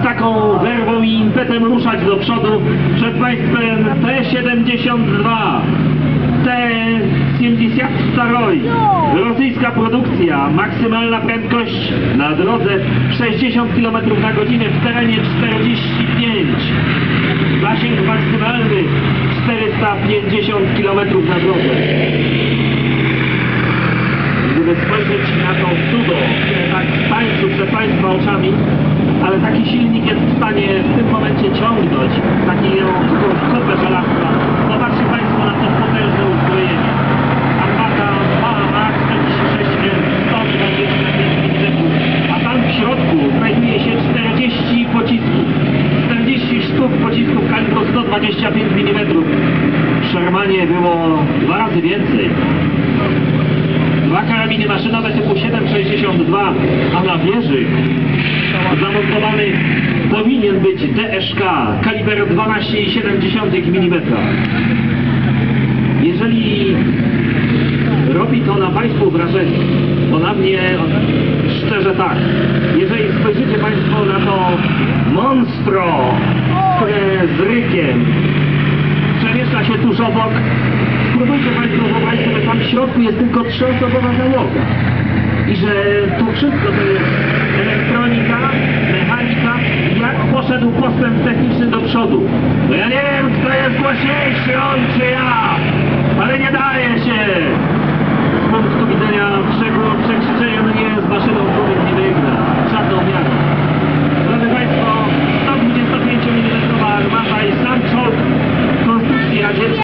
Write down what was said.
z taką werwą i impetem ruszać do przodu. Przed Państwem T-72. T-72 Rosyjska produkcja. Maksymalna prędkość na drodze 60 km na godzinę w terenie 45. Zasięg maksymalny 450 km na drodze. Gdyby spojrzeć na to cudo, które tak tańczy przed Państwa oczami, ale taki silnik jest w stanie w tym momencie ciągnąć taką kupę żelazka. Zobaczcie Państwo na to potężne uzbrojenie. Armata ma 46 125 mm, a tam w środku znajduje się 40 pocisków. 40 sztuk pocisków kalibru 125 mm. W Shermanie było dwa razy więcej. Dwa karabiny maszynowe typu 7,62, a na wieży powinien być DSK kaliber 12,7 mm. Jeżeli robi to na Państwu wrażenie, to na mnie szczerze tak. Jeżeli spojrzycie Państwo na to monstro, które z rykiem przemieszcza się tuż obok. Spróbujcie Państwo wyobrazić sobie, tam w środku jest tylko trzyosobowa załoga. I że to wszystko to jest jak poszedł postęp techniczny do przodu. No ja nie wiem, kto jest głośniejszy, on czy ja,